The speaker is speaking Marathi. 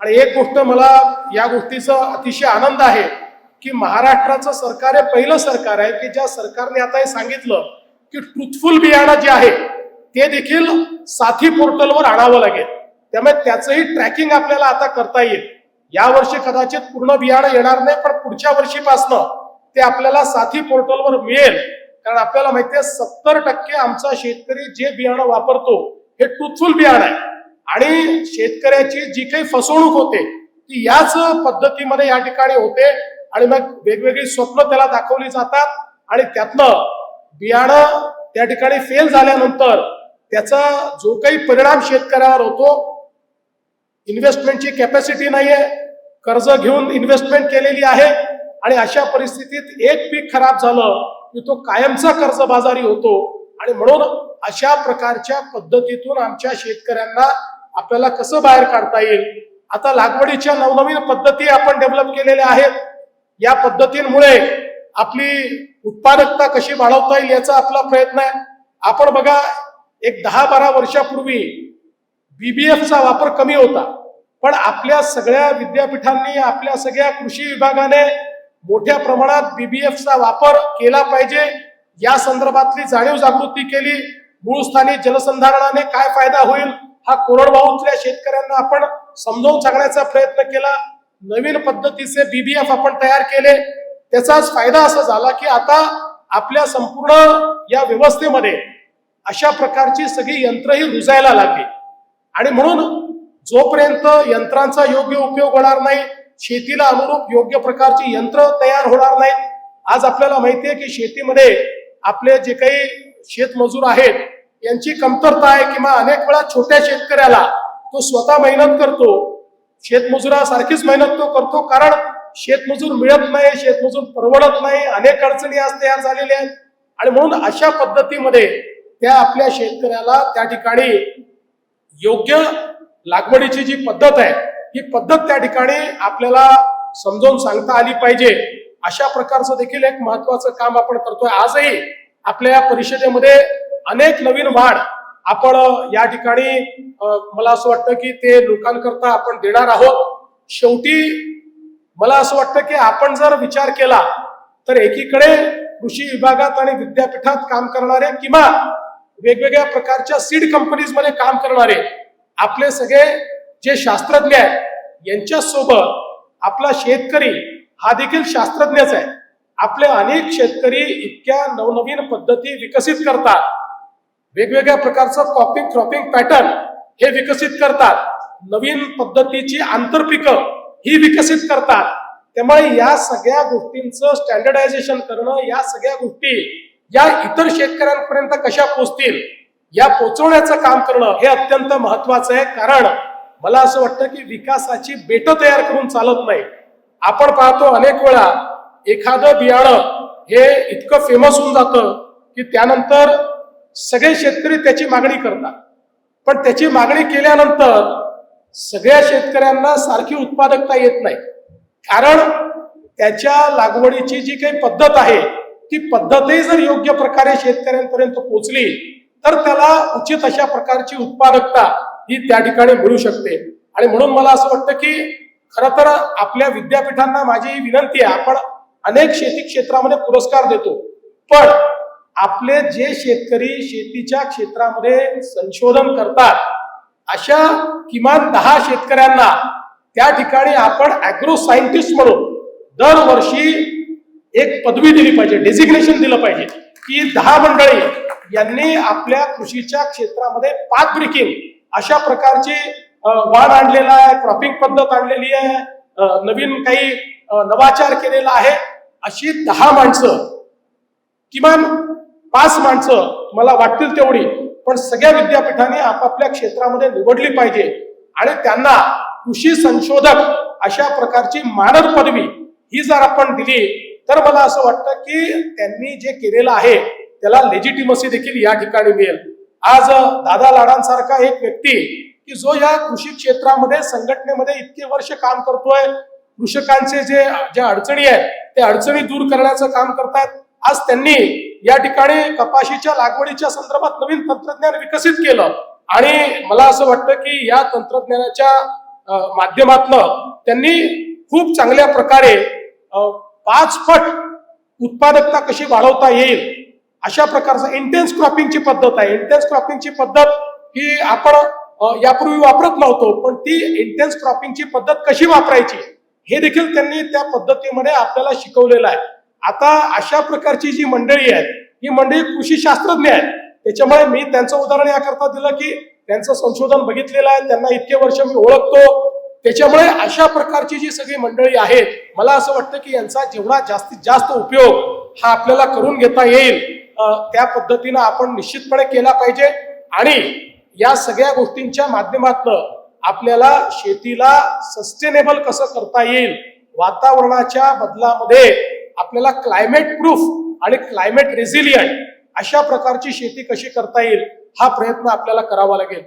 आणि एक गोष्ट मला या गोष्टीचा अतिशय आनंद आहे की महाराष्ट्राचं सरकार हे पहिलं सरकार आहे की ज्या सरकारने आता हे सांगितलं की ट्रुथफुल बियाणं जे आहे ते देखील साथी पोर्टलवर आणावं लागेल. त्यामुळे त्याचंही ट्रॅकिंग आपल्याला आता करता येईल. यावर्षी कदाचित पूर्ण बियाणं येणार नाही पण पुढच्या वर्षीपासनं ते आपल्याला साथी पोर्टलवर मिळेल. कारण आपल्याला माहिती आहे सत्तर टक्के आमचा शेतकरी जे बियाणं वापरतो हे ट्रुथफुल बियाणं आहे. आणि शेतकऱ्याची जी काही फसवणूक होते ती याच पद्धतीमध्ये या ठिकाणी होते आणि मग वेगवेगळी स्वप्न त्याला दाखवली जातात आणि त्यातनं बियाणं त्या ठिकाणी फेल झाल्यानंतर त्याचा जो काही परिणाम शेतकऱ्यावर होतो इन्व्हेस्टमेंटची कॅपॅसिटी नाहीये कर्ज घेऊन इन्व्हेस्टमेंट केलेली आहे आणि अशा परिस्थितीत एक पीक खराब झालं की तो कायमचा कर्जबाजारी होतो आणि म्हणून अशा प्रकारच्या पद्धतीतून आमच्या शेतकऱ्यांना आपल्याला कसं बाहेर काढता येईल? आता लागवडीच्या नवनवीन पद्धती आपण डेव्हलप केलेल्या आहेत. या पद्धतींमुळे आपली उत्पादकता कशी वाढवता येईल याचा आपला प्रयत्न आहे. आपण बघा एक दहा बारा वर्षापूर्वी बीबीएफचा वापर कमी होता. पण आपल्या सगळ्या विद्यापीठांनी आपल्या सगळ्या कृषी विभागाने मोठ्या प्रमाणात बीबीएफचा वापर केला पाहिजे. या संदर्भातली जाणीव जागृती केली. मूळ स्थानी जलसंधारणाने काय फायदा होईल? हा कोरडवाहूतल्या शेतकऱ्यांना आपण समजावून सांगण्याचा प्रयत्न केला. नवीन पद्धतीचे बीबीएफ आपण तयार केले. त्याचाच फायदा असा झाला की आता आपल्या संपूर्ण या व्यवस्थेमध्ये अशा प्रकारची सगळी यंत्रही रुजायला लागली. आणि म्हणून जोपर्यंत यंत्रांचा योग्य उपयोग होणार नाही शेतीला अनुरूप योग्य प्रकारची यंत्र तयार होणार नाहीत आज आपल्याला माहिती आहे की शेतीमध्ये आपले जे काही शेतमजूर आहेत यांची कमतरता आहे किंवा अनेक वेळा छोट्या शेतकऱ्याला तो स्वतः मेहनत करतो शेतमजुरासारखीच मेहनत तो करतो कारण शेतमजूर मिळत नाही शेतमजूर परवडत नाही अनेक अडचणी आज तयार झालेल्या आहेत. आणि म्हणून अशा पद्धतीमध्ये त्या आपल्या शेतकऱ्याला त्या ठिकाणी योग्य लागवडीची जी पद्धत आहे ही पद्धत त्या ठिकाणी आपल्याला समजावून सांगता आली पाहिजे. अशा प्रकारचं देखील एक महत्वाचं काम आपण करतोय. आजही आपल्या या परिषदेमध्ये अनेक नवीन वाढ आपण या ठिकाणी मला असं वाटतं की ते लोकांकरता आपण देणार आहोत. शेवटी मला असं वाटतं की आपण जर विचार केला तर एकीकडे कृषी विभागात आणि विद्यापीठात काम करणारे किंवा वेगवेगळ्या प्रकारच्या सीड कंपनीजमध्ये काम करणारे आपले सगळे जे शास्त्रज्ञ आहेत यांच्यासोबत आपला शेतकरी हा देखील शास्त्रज्ञच आहे. आपले अनेक शेतकरी इतक्या नवनवीन पद्धती विकसित करतात. वेगवेगळ्या प्रकारचं कॉपिंग क्रॉपिंग पॅटर्न हे विकसित करतात. नवीन पद्धतीची आंतरपिकं ही विकसित करतात. त्यामुळे या सगळ्या गोष्टींचं स्टँडर्डायझेशन करणं या सगळ्या गोष्टी या इतर शेतकऱ्यांपर्यंत कशा पोचतील या पोचवण्याचं काम करणं हे अत्यंत महत्वाचं आहे. कारण मला असं वाटतं की विकासाची बेट तयार करून चालत नाही. आपण पाहतो अनेक वेळा एखादं बियाणं हे इतकं फेमस होऊन जातं की त्यानंतर सगळे शेतकरी त्याची मागणी करतात. पण त्याची मागणी केल्यानंतर सगळ्या शेतकऱ्यांना सारखी उत्पादकता येत नाही. कारण त्याच्या लागवडीची जी काही पद्धत आहे ती पद्धतही जर योग्य प्रकारे शेतकऱ्यांपर्यंत पोहोचली तर त्याला उचित अशा प्रकारची उत्पादकता ही त्या ठिकाणी मिळू शकते. आणि म्हणून मला असं वाटतं की खर तर आपल्या विद्यापीठांना माझी विनंती आहे आपण अनेक शेती क्षेत्रामध्ये पुरस्कार देतो. पण आपले जे शेतकरी शेतीच्या क्षेत्रामध्ये संशोधन करतात अशा किमान दहा शेतकऱ्यांना त्या ठिकाणी आपण अॅग्रो सायंटिस्ट म्हणून दरवर्षी एक पदवी दिली पाहिजे डेसिग्नेशन दिलं पाहिजे. की दहा मंडळी यांनी आपल्या कृषीच्या क्षेत्रामध्ये पाच ब्रेकिंग अशा प्रकारची वाढ आणलेला आहे क्रॉपिंग पद्धत आणलेली आहे नवीन काही नवाचार केलेला आहे अशी दहा माणसं किमान पाच माणसं मला वाटतील तेवढी पण सगळ्या विद्यापीठाने आपापल्या क्षेत्रामध्ये निवडली पाहिजे. आणि त्यांना कृषी संशोधक अशा प्रकारची मानद पदवी ही जर आपण दिली तर मला असं वाटतं की त्यांनी जे केलेलं आहे त्याला लेजिटिमसी देखील या ठिकाणी मिळेल. आज दादा लाडांसारखा एक व्यक्ती की जो या कृषी क्षेत्रामध्ये संघटनेमध्ये इतके वर्ष काम करतोय कृषकांचे जे ज्या अडचणी आहेत त्या अडचणी दूर करण्याचं काम करतात आज त्यांनी या ठिकाणी कपाशीच्या लागवडीच्या संदर्भात नवीन तंत्रज्ञान विकसित केलं. आणि मला असं वाटतं की या तंत्रज्ञानाच्या माध्यमातनं त्यांनी खूप चांगल्या प्रकारे पाच पट उत्पादकता कशी वाढवता येईल अशा प्रकारचं इंटेन्स क्रॉपिंगची पद्धत आहे. इंटेन्स क्रॉपिंगची पद्धत ही आपण यापूर्वी वापरत नव्हतो पण ती इंटेन्स क्रॉपिंगची पद्धत कशी वापरायची हे देखील त्यांनी त्या पद्धतीमध्ये आपल्याला शिकवलेलं आहे. आता अशा प्रकारची जी मंडळी आहेत ही मंडळी कृषी शास्त्रज्ञ आहेत. त्याच्यामुळे मी त्यांचं उदाहरण याकरता दिलं की त्यांचं संशोधन बघितलेलं आहे त्यांना इतके वर्ष मी ओळखतो. त्याच्यामुळे अशा प्रकारची जी सगळी मंडळी आहेत मला असं वाटतं की यांचा जेवढा जास्तीत जास्त उपयोग हा आपल्याला करून घेता येईल त्या पद्धतीनं आपण निश्चितपणे केला पाहिजे. आणि या सगळ्या गोष्टींच्या माध्यमातून आपल्याला शेतीला सस्टेनेबल कसं करता येईल वातावरणाच्या बदलामध्ये आपल्याला क्लायमेट प्रूफ आणि क्लायमेट रेझिलियंट अशा प्रकारची शेती कशी करता येईल हा प्रयत्न आपल्याला करावा लागेल.